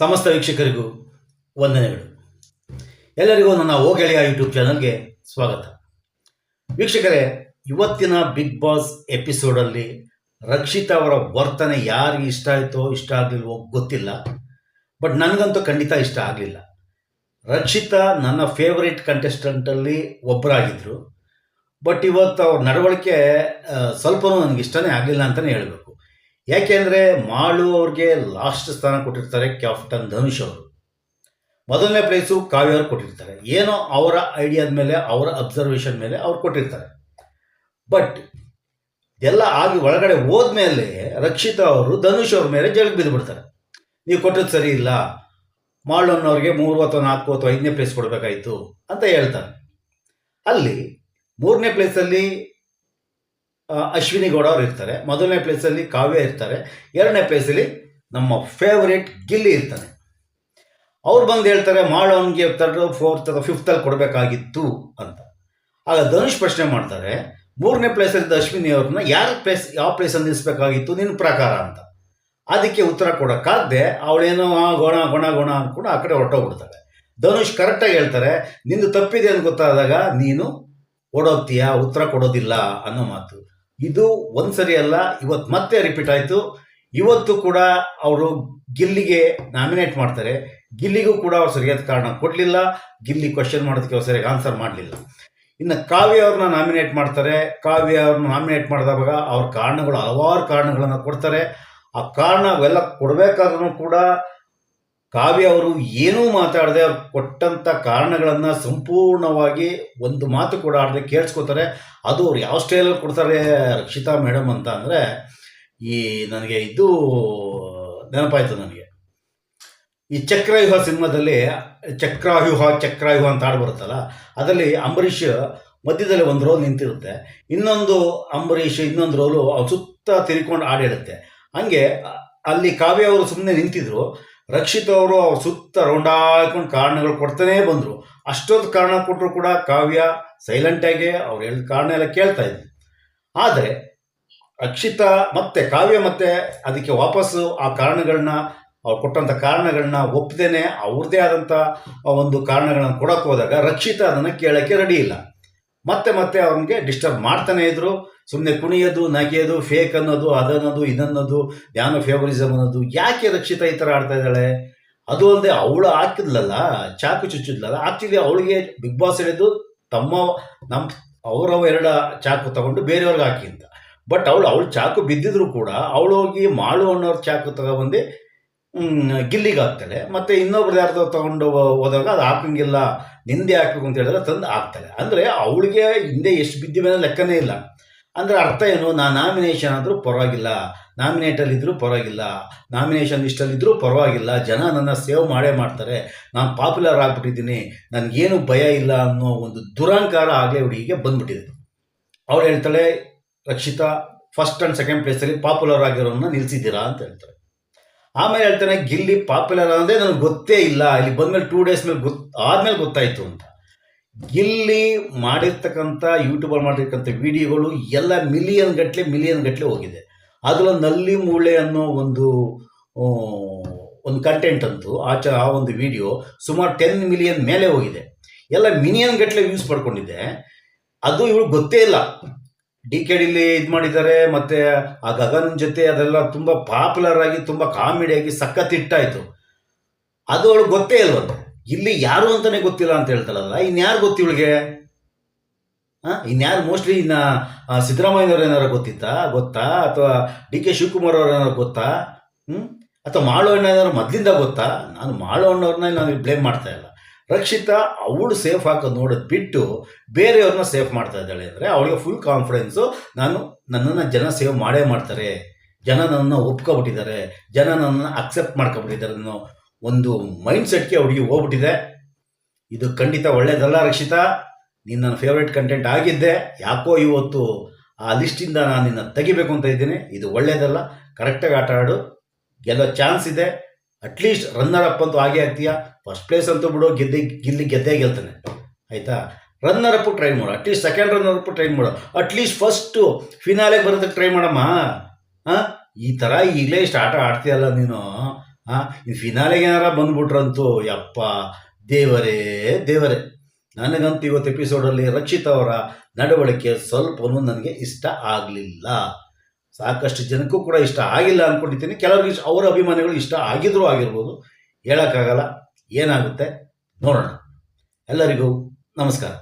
ಸಮಸ್ತ ವೀಕ್ಷಕರಿಗೂ ವಂದನೆಗಳು. ಎಲ್ಲರಿಗೂ ನನ್ನ ಓಗೆಳೆಯ ಯೂಟ್ಯೂಬ್ ಚಾನಲ್ಗೆ ಸ್ವಾಗತ. ವೀಕ್ಷಕರೇ, ಇವತ್ತಿನ ಬಿಗ್ ಬಾಸ್ ಎಪಿಸೋಡಲ್ಲಿ ರಕ್ಷಿತಾ ಅವರ ವರ್ತನೆ ಯಾರಿಗೆ ಇಷ್ಟ ಆಯಿತೋ, ಇಷ್ಟ ಆಗಲಿಲ್ವೋ ಗೊತ್ತಿಲ್ಲ. ಬಟ್ ನನಗಂತೂ ಖಂಡಿತ ಇಷ್ಟ ಆಗಲಿಲ್ಲ. ರಕ್ಷಿತಾ ನನ್ನ ಫೇವರಿಟ್ ಕಂಟೆಸ್ಟೆಂಟಲ್ಲಿ ಒಬ್ಬರಾಗಿದ್ದರು ಬಟ್ ಇವತ್ತು ಅವ್ರ ನಡವಳಿಕೆ ಸ್ವಲ್ಪವೂ ನನಗೆ ಇಷ್ಟನೇ ಆಗಲಿಲ್ಲ ಅಂತಲೇ ಹೇಳಬೇಕು. ಯಾಕೆಂದರೆ ಮಾಳು ಅವ್ರಿಗೆ ಲಾಸ್ಟ್ ಸ್ಥಾನ ಕೊಟ್ಟಿರ್ತಾರೆ ಕ್ಯಾಪ್ಟನ್ ಧನುಷ್ ಅವರು. ಮೊದಲನೇ ಪ್ಲೇಸು ಕಾವ್ಯ ಅವ್ರು ಕೊಟ್ಟಿರ್ತಾರೆ. ಏನೋ ಅವರ ಐಡಿಯಾದ ಮೇಲೆ ಅವರ ಅಬ್ಸರ್ವೇಷನ್ ಮೇಲೆ ಅವ್ರು ಕೊಟ್ಟಿರ್ತಾರೆ. ಬಟ್ ಎಲ್ಲ ಆಗಿ ಒಳಗಡೆ ಹೋದ್ಮೇಲೆ ರಕ್ಷಿತಾ ಅವರು ಧನುಷ್ ಅವ್ರ ಮೇಲೆ ಜಳಕ್ ಬಿದ್ದು ಬಿಡ್ತಾರೆ ನೀವು ಕೊಟ್ಟದ್ದು ಸರಿ ಇಲ್ಲ. ಮಾಳು ಅನ್ನೋರಿಗೆ ಮೂರು ಅಥವಾ ನಾಲ್ಕು ಅಥವಾ ಐದನೇ ಪ್ಲೇಸ್ ಕೊಡಬೇಕಾಯಿತು ಅಂತ ಹೇಳ್ತಾರೆ. ಅಲ್ಲಿ ಮೂರನೇ ಪ್ಲೇಸಲ್ಲಿ ಅಶ್ವಿನಿ ಗೌಡ ಅವ್ರು ಇರ್ತಾರೆ. ಮೊದಲನೇ ಪ್ಲೇಸಲ್ಲಿ ಕಾವ್ಯ ಇರ್ತಾರೆ. ಎರಡನೇ ಪ್ಲೇಸಲ್ಲಿ ನಮ್ಮ ಫೇವ್ರೇಟ್ ಗಿಲ್ಲಿ ಇರ್ತಾನೆ. ಅವ್ರು ಬಂದು ಹೇಳ್ತಾರೆ ಮಾಡೋನ್ಗೆ ತರ್ಡ್ ಫೋರ್ತ್ ಅಥವಾ ಫಿಫ್ತಲ್ಲಿ ಕೊಡಬೇಕಾಗಿತ್ತು ಅಂತ. ಆಗ ಧನುಷ್ ಪ್ರಶ್ನೆ ಮಾಡ್ತಾರೆ ಮೂರನೇ ಪ್ಲೇಸಲ್ಲಿದ್ದ ಅಶ್ವಿನಿ ಅವ್ರನ್ನ ಯಾರ ಪ್ಲೇಸ್ ಯಾವ ಪ್ಲೇಸಲ್ಲಿ ನಿಲ್ಲಿಸಬೇಕಾಗಿತ್ತು ನಿನ್ನ ಪ್ರಕಾರ ಅಂತ. ಅದಕ್ಕೆ ಉತ್ತರ ಕೊಡೋಕ್ಕಾಗದೆ ಅವಳೇನೋ ಆ, ಗೊಣ ಗೊಣ ಗೊಣ ಅಂದ್ಕೊಂಡು ಆ ಕಡೆ ಹೊರಟೋಗ್ಬಿಡ್ತಾಳೆ. ಧನುಷ್ ಕರೆಕ್ಟಾಗಿ ಹೇಳ್ತಾರೆ ನಿಂದು ತಪ್ಪಿದೆ ಅಂತ ಗೊತ್ತಾದಾಗ ನೀನು ಓಡೋಗ್ತೀಯ ಉತ್ತರ ಕೊಡೋದಿಲ್ಲ ಅನ್ನೋ ಮಾತು. ಇದು ಒಂದ್ಸರಿ ಅಲ್ಲ ಇವತ್ತು ಮತ್ತೆ ರಿಪೀಟ್ ಆಯಿತು. ಇವತ್ತು ಕೂಡ ಅವರು ಗಿಲ್ಲಿಗೆ ನಾಮಿನೇಟ್ ಮಾಡ್ತಾರೆ. ಗಿಲ್ಲಿಗೂ ಕೂಡ ಅವ್ರು ಸರಿಯಾದ ಕಾರಣ ಕೊಡಲಿಲ್ಲ. ಗಿಲ್ಲಿ ಕ್ವಶನ್ ಮಾಡೋದಕ್ಕೆ ಅವ್ರು ಸರಿಯಾಗಿ ಆನ್ಸರ್ ಮಾಡಲಿಲ್ಲ. ಇನ್ನು ಕಾವ್ಯ ಅವ್ರನ್ನ ನಾಮಿನೇಟ್ ಮಾಡ್ತಾರೆ. ಕಾವ್ಯ ಅವ್ರನ್ನ ನಾಮಿನೇಟ್ ಮಾಡಿದಾಗ ಅವ್ರ ಕಾರಣಗಳು ಹಲವಾರು ಕಾರಣಗಳನ್ನು ಕೊಡ್ತಾರೆ. ಆ ಕಾರಣ ಅವೆಲ್ಲ ಕೊಡಬೇಕಾದ್ರೂ ಕೂಡ ಕಾವ್ಯ ಅವರು ಏನೂ ಮಾತಾಡದೆ ಅವ್ರು ಕೊಟ್ಟಂಥ ಕಾರಣಗಳನ್ನು ಸಂಪೂರ್ಣವಾಗಿ ಒಂದು ಮಾತು ಕೂಡ ಆಡದೆ ಕೇಳಿಸ್ಕೊತಾರೆ. ಅದು ಅವ್ರು ಯಾವ ಸ್ಟೈಲಲ್ಲಿ ಕೊಡ್ತಾರೆ ರಕ್ಷಿತಾ ಮೇಡಮ್ ಅಂತ ಅಂದರೆ, ಈ ನನಗೆ ಇದು ನೆನಪಾಯಿತು ನನಗೆ. ಈ ಚಕ್ರಾಯುಹ ಸಿನಿಮಾದಲ್ಲಿ ಚಕ್ರಾಯುಹ ಚಕ್ರಾಯುಹ ಅಂತ ಹಾಡು ಬರುತ್ತಲ್ಲ, ಅದರಲ್ಲಿ ಅಂಬರೀಷ್ ಮಧ್ಯದಲ್ಲಿ ಒಂದು ರೋಲ್ ನಿಂತಿರುತ್ತೆ. ಇನ್ನೊಂದು ಅಂಬರೀಷ್, ಇನ್ನೊಂದು ರೋಲು ಅವ್ರು ಸುತ್ತ ತಿರ್ಕೊಂಡು ಹಾಡಿರುತ್ತೆ ಹಂಗೆ ಅಲ್ಲಿ ಕಾವ್ಯ ಅವರು ಸುಮ್ಮನೆ ನಿಂತಿದ್ರು ರಕ್ಷಿತ್ ಅವರು ಅವ್ರ ಸುತ್ತ ರೌಂಡ್ ಹಾಕೊಂಡು ಕಾರಣಗಳು ಕೊಡ್ತಾನೇ ಬಂದರು. ಅಷ್ಟೊಂದು ಕಾರಣ ಕೊಟ್ಟರು ಕೂಡ ಕಾವ್ಯ ಸೈಲೆಂಟಾಗಿ ಅವ್ರು ಹೇಳಿದ ಕಾರಣ ಎಲ್ಲ ಕೇಳ್ತಾ ಇದ್ರು ಆದರೆ ರಕ್ಷಿತ ಮತ್ತೆ ಕಾವ್ಯ ಮತ್ತೆ ಅದಕ್ಕೆ ವಾಪಸ್ಸು ಆ ಕಾರಣಗಳನ್ನ, ಅವ್ರು ಕೊಟ್ಟಂಥ ಕಾರಣಗಳನ್ನ ಒಪ್ಪದೇನೆ ಅವ್ರದ್ದೇ ಆದಂಥ ಒಂದು ಕಾರಣಗಳನ್ನು ಕೊಡಕ್ಕೆ ಹೋದಾಗ ರಕ್ಷಿತ ಅದನ್ನು ಕೇಳೋಕ್ಕೆ ರೆಡಿ ಇಲ್ಲ. ಮತ್ತೆ ಮತ್ತೆ ಅವನಿಗೆ ಡಿಸ್ಟರ್ಬ್ ಮಾಡ್ತಾನೆ ಇದ್ರು. ಸುಮ್ಮನೆ ಕುಣಿಯೋದು, ನಗೆಯೋದು ಫೇಕ್ ಅನ್ನೋದು, ಅದನ್ನೋದು, ಇದನ್ನೋದು ಧ್ಯಾನ ಫೇವರಿಸಮ್ ಅನ್ನೋದು. ಯಾಕೆ ರಕ್ಷಿತ ಈ ಥರ ಆಡ್ತಾ ಇದ್ದಾಳೆ? ಅದು ಅಲ್ಲದೆ ಅವಳು ಹಾಕಿದ್ಲಲ್ಲ, ಚಾಕು ಚುಚ್ಚಿದ್ಲಲ್ಲ ಆಕ್ಚುಲಿ ಅವಳಿಗೆ ಬಿಗ್ ಬಾಸ್ ಹೇಳಿದ್ದು ತಮ್ಮ ನಮ್ಮ ಅವರವ ಎರಡ ಚಾಕು ತಗೊಂಡು ಬೇರೆಯವ್ರಿಗೆ ಹಾಕಿ ಅಂತ. ಬಟ್ ಅವಳು ಅವಳು ಚಾಕು ಬಿದ್ದಿದ್ರು ಕೂಡ ಅವಳು ಹೋಗಿ ಮಾಳು ಅನ್ನೋರು ಚಾಕು ತಗೊಬಂದು ಗಿಲ್ಲಿಗೆ ಹಾಕ್ತಾಳೆ ಮತ್ತು ಇನ್ನೊಬ್ರು ಯಾರ್ದೋ ತಗೊಂಡು ಹೋದಾಗ ಅದು ಹಾಕಂಗಿಲ್ಲ, ನಿಂದೆ ಹಾಕ್ಬೇಕು ಅಂತ ಹೇಳಿದ್ರೆ ತಂದು ಹಾಕ್ತಾಳೆ ಅಂದರೆ ಅವಳಿಗೆ ಹಿಂದೆ ಎಷ್ಟು ಬಿದ್ದಿವೆ ಲೆಕ್ಕನೇ ಇಲ್ಲ. ಅಂದರೆ ಅರ್ಥ ಏನು, ನಾ ನಾಮಿನೇಷನ್ ಆದರೂ ಪರವಾಗಿಲ್ಲ ನಾಮಿನೇಟಲ್ಲಿದ್ದರೂ ಪರವಾಗಿಲ್ಲ ನಾಮಿನೇಷನ್ ಲಿಸ್ಟಲ್ಲಿದ್ದರೂ ಪರವಾಗಿಲ್ಲ, ಜನ ನನ್ನ ಸೇವ್ ಮಾಡೇ ಮಾಡ್ತಾರೆ, ನಾನು ಪಾಪ್ಯುಲರ್ ಆಗಿಬಿಟ್ಟಿದ್ದೀನಿ, ನನಗೇನು ಭಯ ಇಲ್ಲ ಅನ್ನೋ ಒಂದು ದುರಹಂಕಾರ ಆಗಲೇ ಹುಡುಗಿಗೆ ಬಂದ್ಬಿಟ್ಟಿದೆ. ಅವಳು ಹೇಳ್ತಾಳೆ, ರಕ್ಷಿತಾ ಫಸ್ಟ್ ಆ್ಯಂಡ್ ಸೆಕೆಂಡ್ ಪ್ಲೇಸಲ್ಲಿ ಪಾಪ್ಯುಲರ್ ಆಗಿರೋನ್ನ ನಿಲ್ಲಿಸಿದ್ದೀರಾ ಅಂತ ಹೇಳ್ತಾರೆ. ಆಮೇಲೆ ಹೇಳ್ತಾನೆ, ಗಿಲ್ಲಿ ಪಾಪ್ಯುಲರ್ ಅಂದರೆ ನನಗೆ ಗೊತ್ತೇ ಇಲ್ಲ. ಇಲ್ಲಿ ಬಂದ್ಮೇಲೆ ಟೂ ಡೇಸ್ ಮೇಲೆ ಗೊತ್ತು ಆದಮೇಲೆ ಗೊತ್ತಾಯಿತು ಅಂತ. ಗಿಲ್ಲಿ ಮಾಡಿರ್ತಕ್ಕಂಥ ಯೂಟ್ಯೂಬಲ್ಲಿ ಮಾಡಿರ್ತಕ್ಕಂಥ ವಿಡಿಯೋಗಳು ಎಲ್ಲ ಮಿಲಿಯನ್ ಗಟ್ಟಲೆ ಮಿಲಿಯನ್ ಗಟ್ಟಲೆ ಹೋಗಿದೆ. ಅದರಲ್ಲಿ ನಲ್ಲಿ ಮೂಳೆ ಅನ್ನೋ ಒಂದು ಒಂದು ಕಂಟೆಂಟ್ ಅಂತೂ ಚ, ಆ ಒಂದು ವಿಡಿಯೋ ಸುಮಾರು ಟೆನ್ ಮಿಲಿಯನ್ ಮೇಲೆ ಹೋಗಿದೆ. ಎಲ್ಲ ಮಿಲಿಯನ್ ಗಟ್ಟಲೆ ವ್ಯೂಸ್ ಪಡ್ಕೊಂಡಿದೆ. ಅದು ಇವಳು ಗೊತ್ತೇ ಇಲ್ಲ. ಡಿ ಕೆ ಡಿಲಿ ಇದು ಮಾಡಿದ್ದಾರೆ, ಮತ್ತು ಆ ಗಗನ್ ಜೊತೆ ಅದೆಲ್ಲ ತುಂಬ ಪಾಪ್ಯುಲರ್ ಆಗಿ, ತುಂಬ ಕಾಮಿಡಿಯಾಗಿ ಸಖತ್ ಹಿಟ್ಟಾಯಿತು ಅದು ಅವಳು ಗೊತ್ತೇ ಇಲ್ವಂತೆ. ಇಲ್ಲಿ ಯಾರು ಅಂತಾನೆ ಗೊತ್ತಿಲ್ಲ ಅಂತ ಹೇಳ್ತಾಳಲ್ಲ ಇನ್ಯಾರು ಗೊತ್ತಿ ಇವಳಿಗೆ? ಹಾಂ? ಇನ್ಯಾರು ಮೋಸ್ಟ್ಲಿ ಇನ್ನ ಸಿದ್ದರಾಮಯ್ಯನವ್ರು ಏನಾರು ಗೊತ್ತಿತ್ತಾ? ಗೊತ್ತಾ? ಅಥವಾ ಡಿ ಕೆ ಶಿವಕುಮಾರ್ ಅವ್ರು ಏನಾರು ಗೊತ್ತಾ? ಹ್ಞೂ ಅಥವಾ ಅಣ್ಣ ಏನಾರು ಮೊದಲಿಂದ ಗೊತ್ತಾ? ನಾನು ಮಾಳು ಅಣ್ಣವ್ರನ್ನ ನಾನು ಬ್ಲೇಮ್ ಮಾಡ್ತಾ ಇಲ್ಲ. ರಕ್ಷಿತಾ, ಅವಳು ಸೇಫ್ ಹಾಕೋದು ನೋಡೋದು ಬಿಟ್ಟು ಬೇರೆಯವ್ರನ್ನ ಸೇಫ್ ಮಾಡ್ತಾ ಇದ್ದಾಳೆ ಅಂದರೆ ಅವಳಿಗೆ ಫುಲ್ ಕಾನ್ಫಿಡೆನ್ಸು ನಾನು ನನ್ನನ್ನು ಜನ ಸೇವ್ ಮಾಡೇ ಮಾಡ್ತಾರೆ. ಜನ ನನ್ನನ್ನು ಒಪ್ಕೊಬಿಟ್ಟಿದ್ದಾರೆ. ಜನ ನನ್ನ ಅಕ್ಸೆಪ್ಟ್ ಮಾಡ್ಕೊಬಿಟ್ಟಿದ್ದಾರೆ ಅನ್ನೋ ಒಂದು ಮೈಂಡ್ ಸೆಟ್ಗೆ ಅವಳಿಗೆ ಹೋಗ್ಬಿಟ್ಟಿದೆ. ಇದು ಖಂಡಿತ ಒಳ್ಳೇದಲ್ಲ ರಕ್ಷಿತಾ. ನೀನು ನನ್ನ ಫೇವ್ರೇಟ್ ಕಂಟೆಂಟ್ ಆಗಿದ್ದೆ. ಯಾಕೋ ಇವತ್ತು ಆ ಲಿಸ್ಟಿಂದ ನಾನು ನಿನ್ನ ತೆಗಿಬೇಕು ಅಂತ ಇದ್ದೀನಿ. ಇದು ಒಳ್ಳೇದಲ್ಲ. ಕರೆಕ್ಟಾಗಿ ಆಟ ಆಡು. ಗೆಲ್ಲೋ ಚಾನ್ಸ್ ಇದೆ. ಅಟ್ಲೀಸ್ಟ್ ರನ್ನರ್ ಅಪ್ ಅಂತೂ ಆಗೇ ಆಗ್ತೀಯಾ ಫಸ್ಟ್ ಪ್ಲೇಸ್ ಅಂತೂ ಬಿಡು, ಗೆದ್ದೆ ಗಿಲ್ಲಿ ಗೆದ್ದೇ ಗೆಲ್ತಾನೆ. ಆಯಿತಾ? ರನ್ನರ್ ಅಪ್ಪು ಟ್ರೈ ಮಾಡು. At least second runner up try ಮಾಡು. ಅಟ್ಲೀಸ್ಟ್ ಫಸ್ಟು ಫಿನಾಲೆಗೆ ಬರೋದಕ್ಕೆ ಟ್ರೈ ಮಾಡಮ್ಮ. ಹಾಂ ಈ ಥರ ಈಗಲೇ ಇಷ್ಟು ಆಟ ಆಡ್ತೀಯಲ್ಲ ನೀನು. ಹಾಂ ಈ ಫಿನಾಲೆಗೆ ಏನಾರ ಬಂದ್ಬಿಟ್ರಂತೂ, ಯಪ್ಪ, ದೇವರೇ ದೇವರೇ. ನನಗಂತೂ ಇವತ್ತು ಎಪಿಸೋಡಲ್ಲಿ ರಕ್ಷಿತ್ ಅವರ ನಡವಳಿಕೆ ಸ್ವಲ್ಪನೂ ನನಗೆ ಇಷ್ಟ ಆಗಲಿಲ್ಲ. ಸಾಕಷ್ಟು ಜನಕ್ಕೂ ಕೂಡ ಇಷ್ಟ ಆಗಿಲ್ಲ ಅಂದ್ಕೊಂಡಿದ್ದೀನಿ ಕೆಲವರಿಗೆ ಅವರ ಅಭಿಮಾನಿಗಳು ಇಷ್ಟ ಆಗಿದ್ರೂ ಆಗಿರ್ಬೋದು. ಹೇಳೋಕ್ಕಾಗಲ್ಲ. ಏನಾಗುತ್ತೆ? ನೋಡೋಣ. ಎಲ್ಲರಿಗೂ ನಮಸ್ಕಾರ.